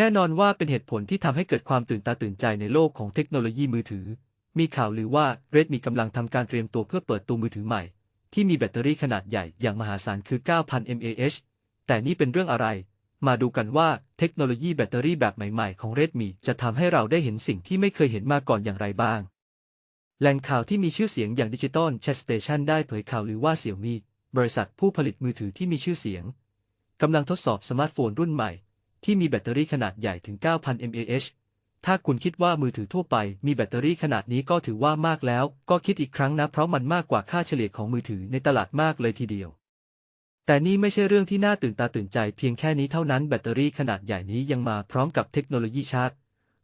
แน่นอนว่าเป็นเหตุผลที่ทำให้เกิดความตื่นตาตื่นใจในโลกของเทคโนโลยีมือถือ มีข่าวลือว่า Redmi กำลังทำการเตรียมตัวเพื่อเปิดตัวมือถือใหม่ ที่มีแบตเตอรี่ขนาดใหญ่อย่างมหาศาลคือ 9,000 mAh แต่นี่เป็นเรื่องอะไร มาดูกันว่าเทคโนโลยีแบตเตอรี่แบบใหม่ๆ ของ Redmi จะทำให้เราได้เห็นสิ่งที่ไม่เคยเห็นมาก่อนอย่างไรบ้าง แหล่งข่าวที่มีชื่อเสียงอย่างดิจิตอล Chat Station ได้เผยข่าวลือว่า Xiaomi บริษัทผู้ผลิตมือถือที่มีชื่อเสียงกำลังทดสอบสมาร์ทโฟนรุ่นใหม่ ที่มีแบตเตอรี่ขนาดใหญ่ถึง 9,000 mAh ถ้าคุณคิดว่ามือถือทั่วไปมีแบตเตอรี่ขนาดนี้ก็ถือว่ามากแล้ว ก็คิดอีกครั้งนะเพราะมันมากกว่าค่าเฉลี่ยของมือถือในตลาดมากเลยทีเดียว แต่นี่ไม่ใช่เรื่องที่น่าตื่นตาตื่นใจเพียงแค่นี้เท่านั้นแบตเตอรี่ขนาดใหญ่นี้ยังมาพร้อมกับเทคโนโลยีชาร์จ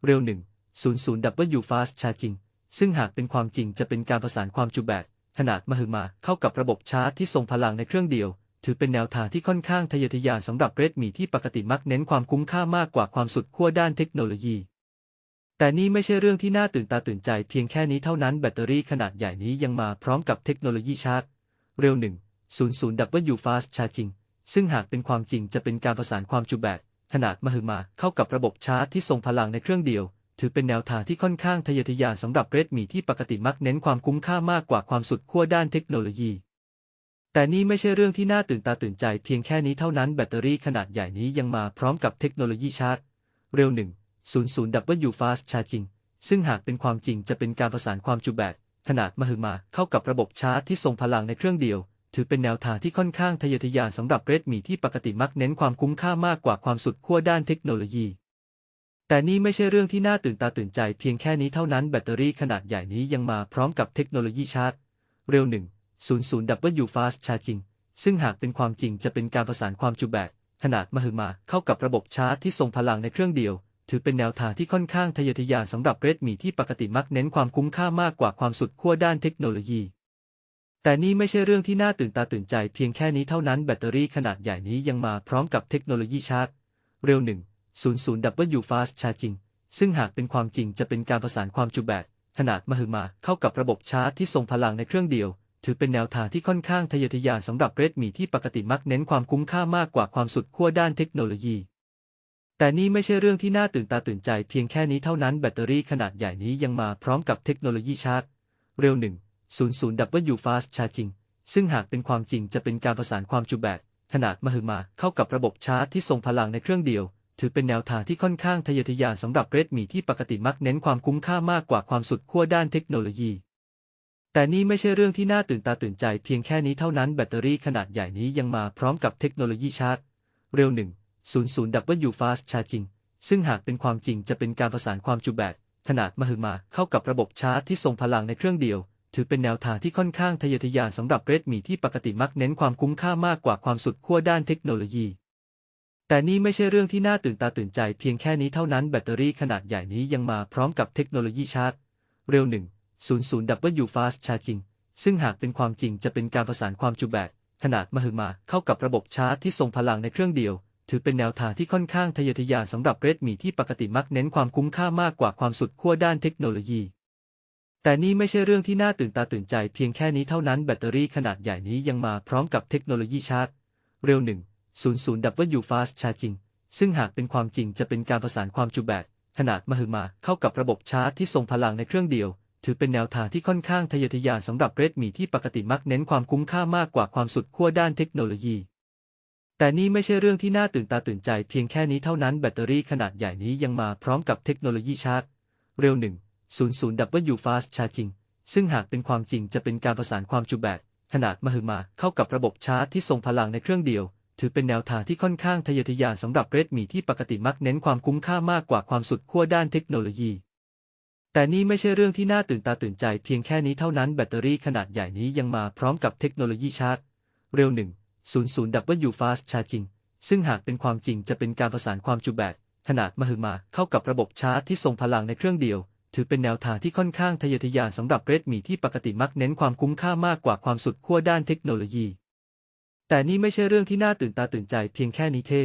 เร็ว 1 00W Fast Charging ซึ่งหากเป็นความจริงจะเป็นการประสานความจุแบตขนาดมหึมาเข้ากับระบบชาร์จที่ทรงพลังในเครื่องเดียว ถือเป็นแนวทางที่ค่อนข้างทะเยอทะยานสำหรับเรดมีที่ปกติมักเน้นความคุ้มค่ามากกว่าความสุดขั้วด้านเทคโนโลยี แต่นี่ไม่ใช่เรื่องที่น่าตื่นตาตื่นใจเพียงแค่นี้เท่านั้นแบตเตอรี่ขนาดใหญ่นี้ยังมาพร้อมกับเทคโนโลยีชาร์จ เร็ว 1 00W Fast Charging ซึ่งหากเป็นความจริงจะเป็นการประสานความจุแบตขนาดมหึมาเข้ากับระบบชาร์จที่ทรงพลังในเครื่องเดียว ถือเป็นแนวทางที่ค่อนข้างทะเยอทะยานสำหรับเรดมีที่ปกติมักเน้นความคุ้มค่ามากกว่าความสุดขั้วด้านเทคโนโลยี แต่นี่ไม่ใช่เรื่องที่น่าตื่นตาตื่นใจเพียงแค่นี้เท่านั้นแบตเตอรี่ขนาดใหญ่นี้ยังมาพร้อมกับเทคโนโลยีชาร์จ เร็ว 1 00W Fast Charging ซึ่งหากเป็นความจริงจะเป็นการประสานความจุแบตขนาดมหึมาเข้ากับระบบชาร์จที่ทรงพลังในเครื่องเดียว ถือเป็นแนวทางที่ค่อนข้างทะเยอทะยานสำหรับเรดมีที่ปกติมักเน้นความคุ้มค่ามากกว่าความสุดขั้วด้านเทคโนโลยี แต่นี่ไม่ใช่เรื่องที่น่าตื่นตาตื่นใจเพียงแค่นี้เท่านั้นแบตเตอรี่ขนาดใหญ่นี้ยังมาพร้อมกับเทคโนโลยีชาร์จ เร็ว1 00W Fast Charging ซึ่งหากเป็นความจริงจะเป็นการประสานความจุแบตขนาดมหึมาเข้ากับระบบชาร์จที่ทรงพลังในเครื่องเดียว ถือเป็นแนวทางที่ค่อนข้างทะเยอทะยานสำหรับเรดมีที่ปกติมักเน้นความคุ้มค่ามากกว่าความสุดขั้วด้านเทคโนโลยี แต่นี่ไม่ใช่เรื่องที่น่าตื่นตาตื่นใจเพียงแค่นี้เท่านั้นแบตเตอรี่ขนาดใหญ่นี้ยังมาพร้อมกับเทคโนโลยีชาร์จ เร็ว 1 00W Fast Charging ซึ่งหากเป็นความจริงจะเป็นการประสานความจุแบตขนาดมหึมาเข้ากับระบบชาร์จที่ทรงพลังในเครื่องเดียว ถือเป็นแนวทางที่ค่อนข้างทะเยอทะยานสำหรับเรดมีที่ปกติมักเน้นความคุ้มค่ามากกว่าความสุดขั้วด้านเทคโนโลยี แต่นี่ไม่ใช่เรื่องที่น่าตื่นตาตื่นใจเพียงแค่นี้เท่านั้นแบตเตอรี่ขนาดใหญ่นี้ยังมาพร้อมกับเทคโนโลยีชาร์จ เร็ว 1 00W Fast Charging ซึ่งหากเป็นความจริงจะเป็นการประสานความจุแบตขนาดมหึมาเข้ากับระบบชาร์จที่ทรงพลังในเครื่องเดียว ถือเป็นแนวทางที่ค่อนข้างทะเยอทะยานสำหรับเรดมีที่ปกติมักเน้นความคุ้มค่ามากกว่าความสุดขั้วด้านเทคโนโลยี แต่นี่ไม่ใช่เรื่องที่น่าตื่นตาตื่นใจเพียงแค่นี้เท่านั้นแบตเตอรี่ขนาดใหญ่นี้ยังมาพร้อมกับเทคโนโลยีชาร์จ เร็ว 1 00W Fast Charging ซึ่งหากเป็นความจริงจะเป็นการประสานความจุแบตขนาดมหึมาเข้ากับระบบชาร์จที่ทรงพลังในเครื่องเดียว ถือเป็นแนวทางที่ค่อนข้างทะเยอทะยานสำหรับเรดมีที่ปกติมักเน้นความคุ้มค่ามากกว่าความสุดขั้วด้านเทคโนโลยี แต่นี่ไม่ใช่เรื่องที่น่าตื่นตาตื่นใจเพียงแค่นี้เท่านั้นแบตเตอรี่ขนาดใหญ่นี้ยังมาพร้อมกับเทคโนโลยีชาร์จ เร็ว1 00W Fast Charging ซึ่งหากเป็นความจริงจะเป็นการประสานความจุแบตขนาดมหึมาเข้ากับระบบชาร์จที่ทรงพลังในเครื่องเดียว ถือเป็นแนวทางที่ค่อนข้างทะเยอทะยานสำหรับเรดมีที่ปกติมักเน้นความคุ้มค่ามากกว่าความสุดขั้วด้านเทคโนโลยี แต่นี่ไม่ใช่เรื่องที่น่าตื่นตาตื่นใจเพียงแค่นี้เท่านั้นแบตเตอรี่ขนาดใหญ่นี้ยังมาพร้อมกับเทคโนโลยีชาร์จ เร็ว 1 00W Fast Charging ซึ่งหากเป็นความจริงจะเป็นการประสานความจุแบตขนาดมหึมาเข้ากับระบบชาร์จที่ทรงพลังในเครื่องเดียว ถือเป็นแนวทางที่ค่อนข้างทะเยอทะยานสำหรับเรดมีที่ปกติมักเน้นความคุ้มค่ามากกว่าความสุดขั้วด้านเทคโนโลยี แต่นี่ไม่ใช่เรื่องที่น่าตื่นตาตื่นใจเพียงแค่นี้เท่านั้นแบตเตอรี่ขนาดใหญ่นี้ยังมาพร้อมกับเทคโนโลยีชาร์จ เร็ว 1 00W Fast Charging ซึ่งหากเป็นความจริงจะเป็นการประสานความจุแบตขนาดมหึมาเข้ากับระบบชาร์จที่ทรงพลังในเครื่องเดียว ถือเป็นแนวทางที่ค่อนข้างทะเยอทะยานสำหรับเรดมีที่ปกติมักเน้นความคุ้มค่ามากกว่าความสุดขั้วด้านเทคโนโลยี แต่นี่ไม่ใช่เรื่องที่น่าตื่นตาตื่นใจเพียงแค่นี้เท่านั้นแบตเตอรี่ขนาดใหญ่นี้ยังมาพร้อมกับเทคโนโลยีชาร์จ เร็ว 1 00W Fast Charging ซึ่งหากเป็นความจริงจะเป็นการประสานความจุแบตขนาดมหึมาเข้ากับระบบชาร์จที่ทรงพลังในเครื่องเดียว ถือเป็นแนวทางที่ค่อนข้างทะเยอทะยานสำหรับเรดมีที่ปกติมักเน้นความคุ้มค่ามากกว่าความสุดขั้วด้านเทคโนโลยี แต่นี่ไม่ใช่เรื่องที่น่าตื่นตาตื่นใจเพียงแค่นี้เท่